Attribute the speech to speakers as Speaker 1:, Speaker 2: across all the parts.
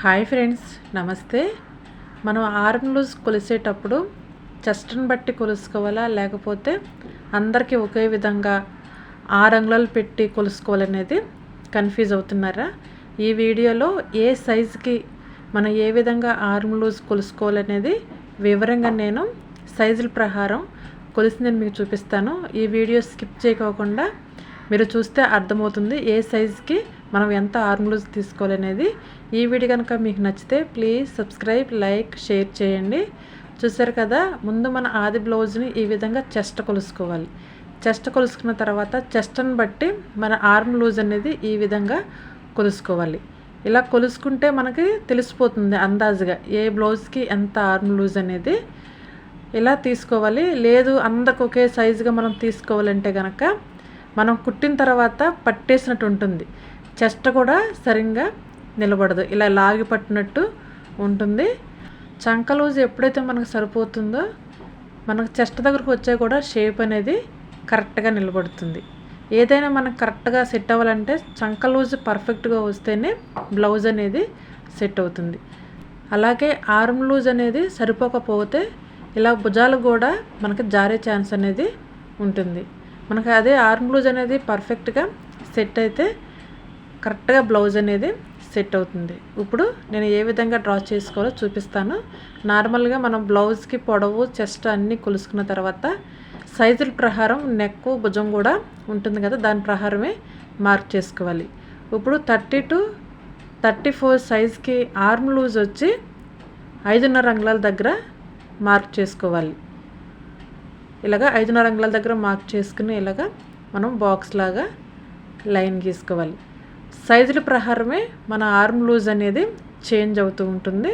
Speaker 1: Hi friends నమస్తే. మనం arm loose కొలిసేటప్పుడు చెస్ట్ని బట్టి కొలుసుకోవాలా? లేకపోతే అందరికీ ఒకే విధంగా ఆరు అంగుళాలు పెట్టి కొలుసుకోవాలనేది కన్ఫ్యూజ్ అవుతున్నారా? ఈ వీడియోలో ఏ సైజుకి మనం ఏ విధంగా ఆర్మ్ లూజ్ కొలుసుకోవాలనేది వివరంగా నేను సైజుల ప్రకారం కొలిసి నేను మీకు చూపిస్తాను. ఈ వీడియో స్కిప్ చేయకోకుండా మీరు చూస్తే అర్థమవుతుంది ఏ సైజుకి మనం ఎంత ఆర్మ్ లూజ్ తీసుకోవాలనేది ఈ వీడియో కనుక మీకు నచ్చితే ప్లీజ్ సబ్స్క్రైబ్ లైక్ షేర్ చేయండి. చూసారు కదా ముందు మన ఆది బ్లౌజ్ని ఈ విధంగా చెస్ట్ కొలుసుకోవాలి. చెస్ట్ కొలుసుకున్న తర్వాత చెస్ట్ని బట్టి మన ఆర్మ్ లూజ్ అనేది ఈ విధంగా కొలుసుకోవాలి. ఇలా కొలుసుకుంటే మనకి తెలిసిపోతుంది అందాజుగా ఏ బ్లౌజ్కి ఎంత ఆర్మ్ లూజ్ అనేది. ఇలా తీసుకోవాలి. లేదు అందరికి ఒకే సైజుగా మనం తీసుకోవాలంటే కనుక మనం కుట్టిన తర్వాత పట్టేసినట్టు ఉంటుంది. చెస్ట్ కూడా సరిగ్గా నిలబడదు. ఇలా లాగి పట్టినట్టు ఉంటుంది. చంక లూజ్ ఎప్పుడైతే మనకు సరిపోతుందో మనకు చెస్ట్ దగ్గరకు వచ్చే కూడా షేప్ అనేది కరెక్ట్గా నిలబడుతుంది. ఏదైనా మనకు కరెక్ట్గా సెట్ అవ్వాలంటే చంక లూజ్ పర్ఫెక్ట్గా వస్తేనే బ్లౌజ్ అనేది సెట్ అవుతుంది. అలాగే ఆర్మ్ లూజ్ అనేది సరిపోకపోతే ఇలా భుజాలు కూడా మనకి జారే ఛాన్స్ అనేది ఉంటుంది. మనకి అదే ఆర్మ్ లూజ్ అనేది పర్ఫెక్ట్గా సెట్ అయితే కరెక్ట్గా బ్లౌజ్ అనేది సెట్ అవుతుంది. ఇప్పుడు నేను ఏ విధంగా డ్రా చేసుకోవాలో చూపిస్తాను. నార్మల్గా మనం బ్లౌజ్కి పొడవు చెస్ట్ అన్నీ కొలుసుకున్న తర్వాత సైజుల ప్రహారం నెక్ భుజం కూడా ఉంటుంది కదా దాని ప్రహారమే మార్క్ చేసుకోవాలి. ఇప్పుడు థర్టీ టు థర్టీ ఫోర్ సైజ్కి ఆర్మ్ లూజ్ వచ్చి ఐదున్నర అంగుళాల దగ్గర మార్క్ చేసుకోవాలి. ఇలాగ ఐదున్నర అంగుళాల దగ్గర మార్క్ చేసుకుని ఇలాగ మనం బాక్స్ లాగా లైన్ గీసుకోవాలి. సైజుల ప్రకారమే మన ఆర్మ్ లూజ్ అనేది చేంజ్ అవుతూ ఉంటుంది.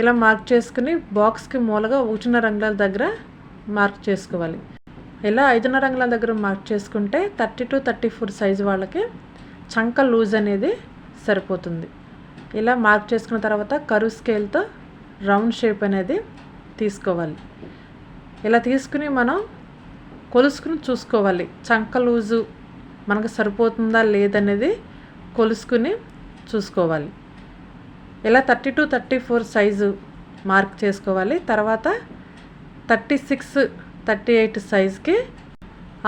Speaker 1: ఇలా మార్క్ చేసుకుని బాక్స్కి మూలగా ఒకటిన్నర అంగుళాల దగ్గర మార్క్ చేసుకోవాలి. ఇలా ఐదున్నర అంగుళాల దగ్గర మార్క్ చేసుకుంటే thirty two thirty four size వాళ్ళకి చంక లూజ్ అనేది సరిపోతుంది. ఇలా మార్క్ చేసుకున్న తర్వాత కరువు స్కేల్తో రౌండ్ షేప్ అనేది తీసుకోవాలి. ఇలా తీసుకుని మనం కొలుసుకుని చూసుకోవాలి. చంక లూజు మనకు సరిపోతుందా లేదనేది కొలుసుకుని చూసుకోవాలి. ఇలా thirty two thirty four size mark చేసుకోవాలి. తర్వాత థర్టీ సిక్స్ థర్టీ ఎయిట్ సైజ్కి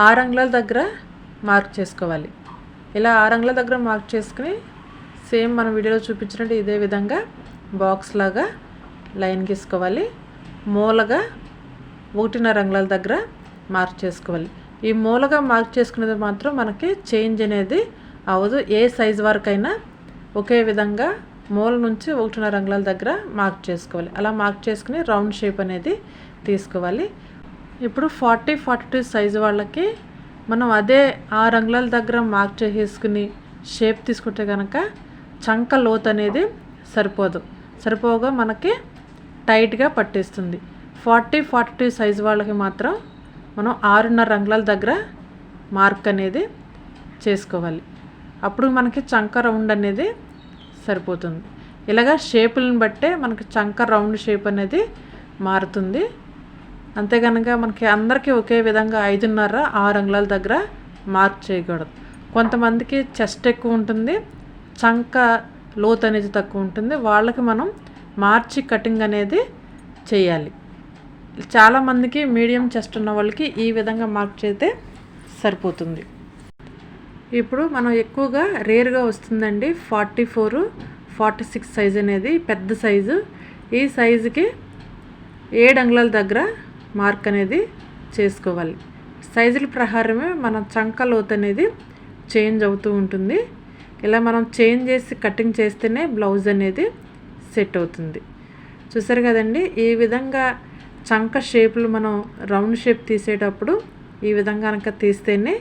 Speaker 1: ఆరు అంగుళాల దగ్గర మార్క్ చేసుకోవాలి. ఇలా ఆరు అంగుళాల దగ్గర మార్క్ చేసుకుని సేమ్ మనం వీడియోలో చూపించినట్టు ఇదే విధంగా బాక్స్ లాగా లైన్ గీసుకోవాలి. మూలగా ఒకటిన్నర అంగుళాల దగ్గర మార్క్ చేసుకోవాలి. ఈ మూలగా మార్క్ చేసుకునేది మాత్రం మనకి చేంజ్ అనేది అవ్వదు. ఏ సైజ్ వరకైనా ఒకే విధంగా మూల నుంచి ఒకటిన్నర అంగుళాల దగ్గర మార్క్ చేసుకోవాలి. అలా మార్క్ చేసుకుని రౌండ్ షేప్ అనేది తీసుకోవాలి. ఇప్పుడు ఫార్టీ ఫార్టీ టూ సైజు వాళ్ళకి మనం అదే ఆరు అంగుళాల దగ్గర మార్క్ చేసేసుకుని షేప్ తీసుకుంటే కనుక చంక లోత్ అనేది సరిపోదు. సరిపోగా మనకి టైట్గా పట్టేస్తుంది. ఫార్టీ ఫార్టీ టూ సైజు వాళ్ళకి మాత్రం మనం ఆరున్నర రంగుల దగ్గర మార్క్ అనేది చేసుకోవాలి. అప్పుడు మనకి చంక రౌండ్ అనేది సరిపోతుంది. ఇలాగా షేపులను బట్టే మనకి చంక రౌండ్ షేప్ అనేది మారుతుంది. అంతే కనుక మనకి అందరికీ ఒకే విధంగా ఐదున్నర ఆరు అంగుళాల దగ్గర మార్క్ చేయకూడదు. కొంతమందికి చెస్ట్ ఎక్కువ ఉంటుంది. చంక లోత్ అనేది తక్కువ ఉంటుంది. వాళ్ళకి మనం మార్చి కటింగ్ అనేది చేయాలి. చాలామందికి మీడియం చెస్ట్ ఉన్న వాళ్ళకి ఈ విధంగా మార్క్ చేస్తే సరిపోతుంది. ఇప్పుడు మనం ఎక్కువగా రేర్గా వస్తుందండి forty four forty six size అనేది పెద్ద సైజు. ఈ సైజుకి ఏడు అంగుళాల దగ్గర మార్క్ అనేది చేసుకోవాలి. సైజుల ప్రకారమే మన చంక లోత్ అనేది చేంజ్ అవుతూ ఉంటుంది. ఇలా మనం చేంజ్ చేసి కటింగ్ చేస్తేనే బ్లౌజ్ అనేది సెట్ అవుతుంది. చూసారు కదండి ఈ విధంగా చంక షేపులు మనం రౌండ్ షేప్ తీసేటప్పుడు ఈ విధంగా కనుక తీస్తేనే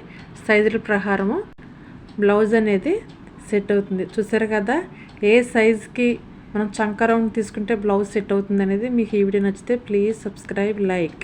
Speaker 1: సైజుల ప్రకారము బ్లౌజ్ అనేది సెట్ అవుతుంది. చూసారు కదా? ఏ సైజ్కి మనం చంక రౌండ్ తీసుకుంటే బ్లౌజ్ సెట్ అవుతుంది అనేది మీకు ఈ వీడియో నచ్చితే ప్లీజ్ సబ్స్క్రైబ్ లైక్.